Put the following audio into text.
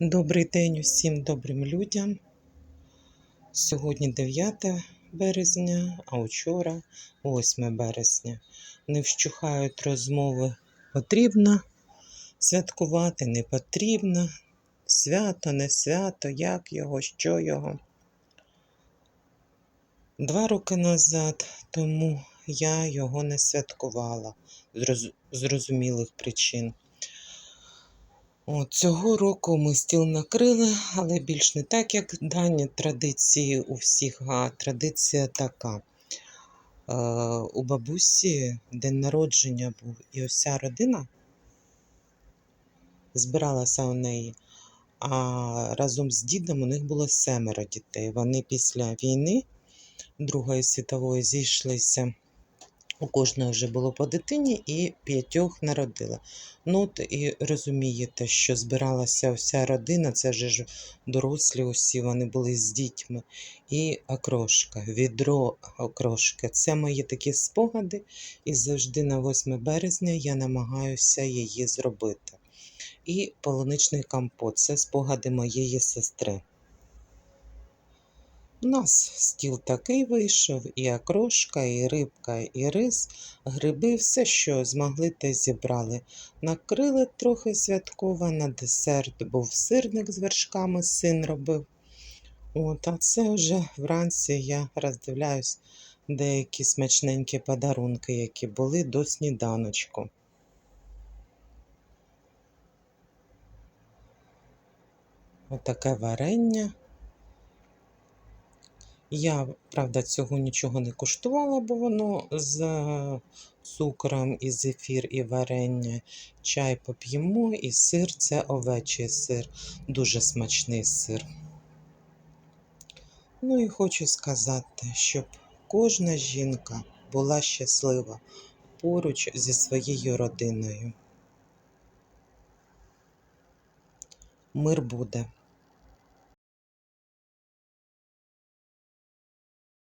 Добрий день усім добрим людям. Сьогодні 9 березня, а вчора 8 березня. Не вщухають розмови потрібно святкувати, не потрібно. Свято, не свято, як його, що його. Два роки назад тому я його не святкувала з зрозумілих причин. От, цього року ми стіл накрили, але більш не так, як дані традиції у всіх, а традиція така. Е, у бабусі день народження був, і вся родина збиралася у неї. А разом з дідом у них було семеро дітей. Вони після війни Другої світової зійшлися. У кожного вже було по дитині і п'ятьох народила. Ну, от і розумієте, що збиралася вся родина, це ж дорослі усі, вони були з дітьми. І окрошка, відро окрошки. Це мої такі спогади, і завжди на 8 березня я намагаюся її зробити. І полуничний компот це спогади моєї сестри. У нас стіл такий вийшов, і окрошка, і рибка, і рис, гриби, все, що змогли, те зібрали. Накрили трохи святково, на десерт був сирник з вершками, син робив. От, а це вже вранці я роздивляюсь деякі смачненькі подарунки, які були до сніданочку. Отаке варення. Я, правда, цього нічого не куштувала, бо воно з цукром, і зефір, і варення. Чай поп'ємо, і сир це овечий сир, дуже смачний сир. Ну і хочу сказати, щоб кожна жінка була щаслива поруч зі своєю родиною. Мир буде.